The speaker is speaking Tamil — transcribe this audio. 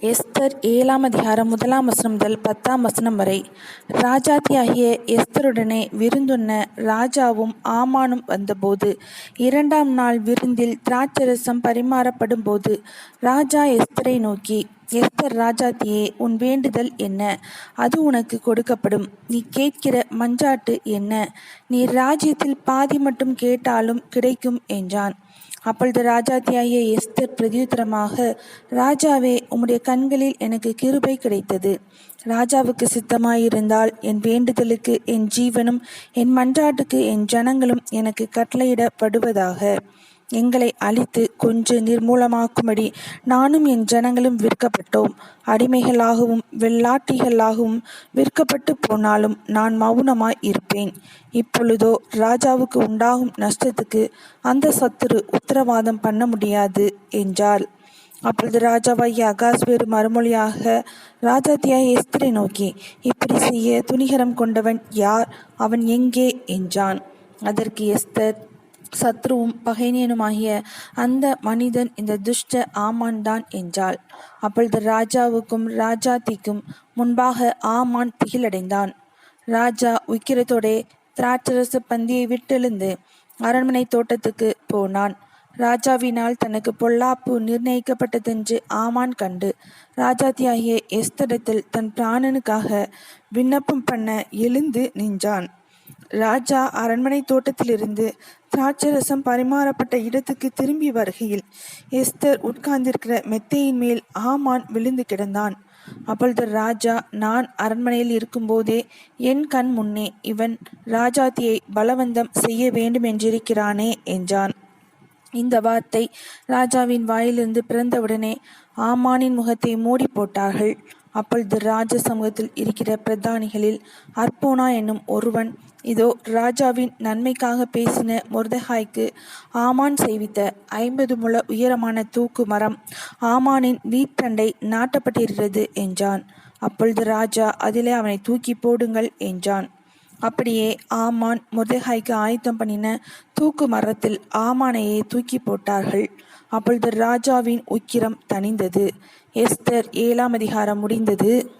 எஸ்தர் ஏழாம் அதிகாரம் முதலாம் வசனம் முதல் பத்தாம் வசனம் வரை. ராஜாத்தியாகிய எஸ்தருடனே விருந்துண்ண ராஜாவும் ஆமானும் வந்தபோது இரண்டாம் நாள் விருந்தில் திராட்சரசம் பரிமாறப்படும் போது ராஜா எஸ்தரை நோக்கி எஸ்தர் ராஜாத்தியே உன் வேண்டுதல் என்ன? அது உனக்கு கொடுக்கப்படும். நீ கேட்கிற மஞ்சாட்டு என்ன? நீ ராஜ்யத்தில் பாதி மட்டும் கேட்டாலும் கிடைக்கும் என்றான். அப்பொழுது ராஜாத்தியாகிய எஸ்தர் பிரதியுத்தரமாக ராஜாவே உம்முடைய கண்களில் எனக்கு கிருபை கிடைத்தது. ராஜாவுக்கு சித்தமாயிருந்தால் என் வேண்டுதலுக்கு என் ஜீவனும் என் மன்றாட்டுக்கு என் ஜனங்களும் எனக்கு கட்டளையிடப்படுவதாக. எங்களை அழித்து கொஞ்சம் நிர்மூலமாக்கும்படி நானும் என் ஜனங்களும் விற்கப்பட்டோம். அடிமைகளாகவும் வெள்ளாட்டிகளாகவும் விற்கப்பட்டு போனாலும் நான் மௌனமாய் இருப்பேன். இப்பொழுதோ ராஜாவுக்கு உண்டாகும் நஷ்டத்துக்கு அந்த சத்துரு உத்தரவாதம் பண்ண முடியாது என்றாள். அப்பொழுது ராஜாவாகிய அகாஸ்வேறு மறுமொழியாக ராஜாத்தியாய் எஸ்திரை நோக்கி இப்படி செய்ய துணிகரம் கொண்டவன் யார்? அவன் எங்கே? என்றான். அதற்கு எஸ்தர் சத்ருவும் பகைனியனுமாகிய அந்த மனிதன் இந்த துஷ்ட ஆமான் தான் என்றாள். அப்பொழுது ராஜாவுக்கும் ராஜாத்திக்கும் முன்பாக ஆமான் திகிலடைந்தான். ராஜா உக்கிரத்தோடே திராட்சரச பந்தியை விட்டெழுந்து அரண்மனை தோட்டத்துக்கு போனான். ராஜாவினால் தனக்கு பொல்லாப்பு நிர்ணயிக்கப்பட்டதென்று ஆமான் கண்டு ராஜாத்தியாகிய எஸ்தடத்தில் தன் பிராணனுக்காக விண்ணப்பம் பண்ண எழுந்து நின்றான். ராஜா அரண்மனை தோட்டத்திலிருந்து திராட்சரசம் பரிமாறப்பட்ட இடத்துக்கு திரும்பி வருகையில் எஸ்தர் உட்கார்ந்திருக்கிற மெத்தையின் மேல் ஆமான் விழுந்து கிடந்தான். அப்பொழுது ராஜா நான் அரண்மனையில் இருக்கும்போதே என் கண் முன்னே இவன் ராஜாத்தியை பலவந்தம் செய்ய வேண்டும் என்றிருக்கிறானே என்றான். இந்த வார்த்தை ராஜாவின் வாயிலிருந்து பிறந்தவுடனே ஆமானின் முகத்தை மூடி போட்டார்கள் அப்பொழுது ராஜ சமூகத்தில் இருக்கிற பிரதானிகளில் அற்போனா என்னும் ஒருவன் இதோ ராஜாவின் நன்மைக்காக பேசின முர்தஹாய்க்கு ஆமான் செய்வித்த ஐம்பது முழ உயரமான தூக்கு மரம் ஆமானின் வீட்டண்டை நாட்டப்பட்டிருக்கிறது என்றான். அப்பொழுது ராஜா அதிலே அவனை தூக்கி போடுங்கள் என்றான். அப்படியே ஆமான் முருதகாய்க்கு ஆயத்தம் பண்ணின தூக்கு மரத்தில் ஆமானையே தூக்கி போட்டார்கள். அப்பொழுது ராஜாவின் உக்கிரம் தணிந்தது. எஸ்தர் ஏழாம் அதிகாரம் முடிந்தது.